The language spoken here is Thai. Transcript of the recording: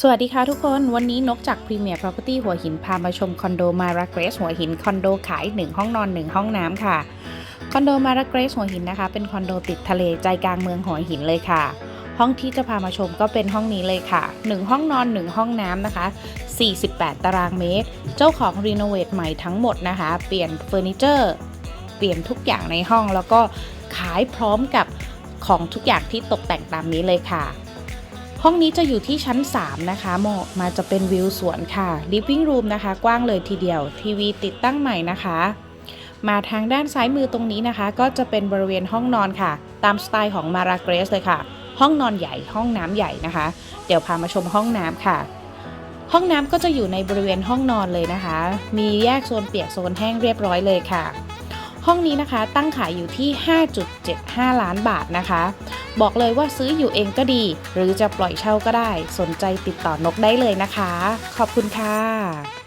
สวัสดีค่ะทุกคน วันนี้นกจาก Premier Property หัวหินพามาชมคอนโดมาราเกรสหัวหินคอนโดขาย 1 ห้องนอน 1 ห้องน้ำค่ะ คอนโดมาราเกรสหัวหินนะคะ เป็นคอนโดติดทะเลใจกลางเมืองหัวหินเลยค่ะ ห้องที่จะพามาชมก็เป็นห้องนี้เลยค่ะ 1 ห้องนอน 1 ห้องน้ำนะคะ 48 ตารางเมตร เจ้าของรีโนเวทใหม่ทั้งหมดนะคะ เปลี่ยนเฟอร์นิเจอร์เปลี่ยนทุกอย่างในห้องแล้วก็ขายพร้อมกับของทุกอย่างที่ตกแต่งตามนี้เลยค่ะ ห้องนี้จะอยู่ที่ชั้น 3 นะคะเหมาะมาจะเป็นวิวสวนค่ะ living room นะคะ กว้างเลยทีเดียว ทีวีติดตั้งใหม่นะคะ มาทางด้านซ้ายมือตรงนี้นะคะ ก็จะเป็นบริเวณห้องนอนค่ะ ตามสไตล์ของมาราเกรสเลยค่ะ ห้องนอนใหญ่ห้องน้ำใหญ่นะคะ เดี๋ยวพามาชมห้องน้ำค่ะ ห้องน้ำก็จะอยู่ในบริเวณห้องนอนเลยนะคะ มีแยกโซนเปียกโซนแห้งเรียบร้อยเลยค่ะ ห้องนี้นะคะตั้งขายอยู่ที่ 5.75 ล้านบาทนะคะ บอกเลยว่าซื้ออยู่เองก็ดี หรือจะปล่อยเช่าก็ได้ สนใจติดต่อนกได้เลยนะคะ ขอบคุณค่ะ